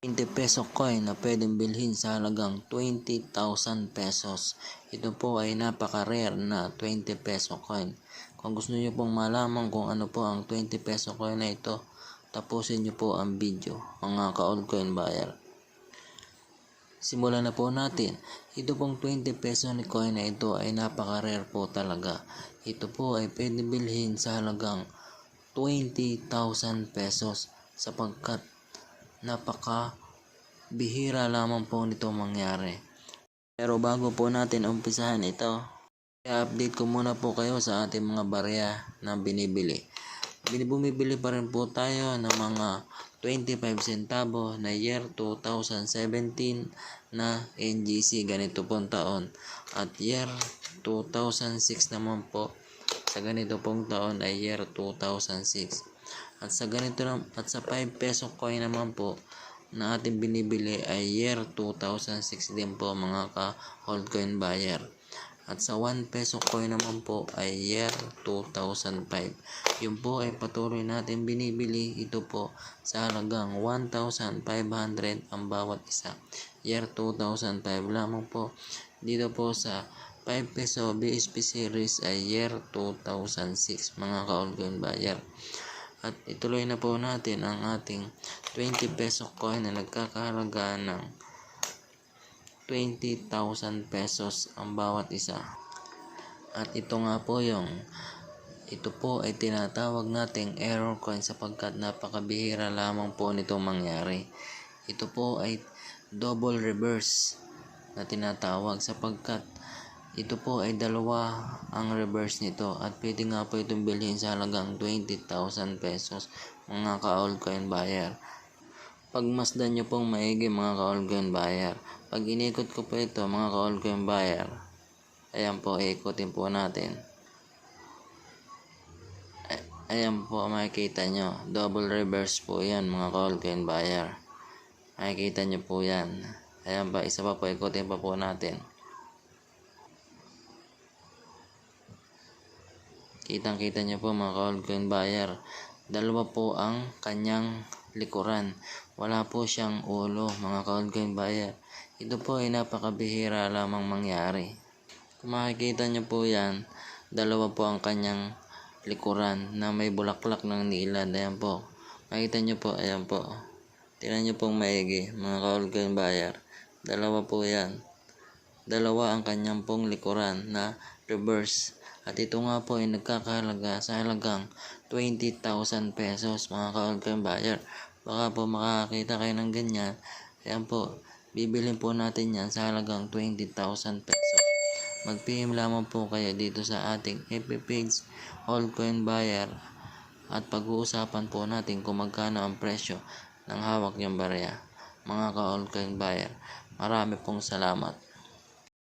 20 peso coin na pwedeng bilhin sa halagang 20,000 pesos. Ito po ay napaka-rare na 20 peso coin. Kung gusto niyo pong malaman kung ano po ang 20 peso coin na ito, tapusin niyo po ang video, mga ka-old coin buyer. Simulan na po natin. Ito pong 20 peso ni coin na ito ay napaka-rare po talaga. Ito po ay pwede bilhin sa halagang 20,000 pesos sapagkat napaka bihira lamang po nito mangyari. Pero bago po natin umpisahan ito, i-update ko muna po kayo sa ating mga barya na binibili. Bin- Bumibili pa rin po tayo ng mga 25 centavo na year 2017 na NGC ganito pong taon at year 2006 naman po sa ganito pong taon ay year 2006 at sa ganito nam- at sa 5 peso coin naman po na ating binibili ay year 2006 din po mga ka hold coin buyer at sa 1 peso coin naman po ay year 2005. Yun po ay patuloy natin binibili. Ito po sa halagang 1,500 ang bawat isa. Year 2005 lamang po. Dito po sa 5 peso BSP series ay year 2006 mga ka-all-coin buyer. At ituloy na po natin ang ating 20 peso coin na nagkakahalaga ng 20,000 pesos ang bawat isa. At ito nga po yung ito po ay tinatawag nating error coin sapagkat napakabihira lamang po nito mangyari. Ito po ay double reverse na tinatawag sapagkat ito po ay dalawa ang reverse nito at pwede nga po itong bilhin sa halagang 20,000 pesos mga ka-all coin buyer. Pagmasdan nyo pong maigi mga ka-all coin buyer. Pag inikot ko po ito mga ka-all coin buyer, ayan po, ikutin po natin. Ay- Ayan po, makikita nyo. Double reverse po yan mga ka-all coin buyer. Makikita nyo po yan. Ayan pa, isa pa po, ikutin pa po natin. Kitang-kita nyo po mga ka-old coin buyer. Dalawa po ang kanyang likuran. Wala po siyang ulo mga ka-old coin buyer. Ito po ay napakabihira lamang mangyari. Kung makikita nyo po yan, dalawa po ang kanyang likuran na may bulaklak ng nilad. Ayan po. Makita nyo po, ayan po. Tingnan nyo pong maigi mga ka-old coin buyer. Dalawa po yan. Dalawa ang kanyang pong likuran na reverse. At ito nga po ay nagkakahalaga sa halagang 20,000 pesos mga coin buyer. Baka po makakita kayo ng ganyan. Ayan po, bibilin po natin yan sa halagang 20,000 pesos. Mag-PM lamang po kayo dito sa ating FB page, All Coin Buyer. At pag-uusapan po natin kung magkano ang presyo ng hawak niyong barya. Mga ka-all coin buyer, marami pong salamat.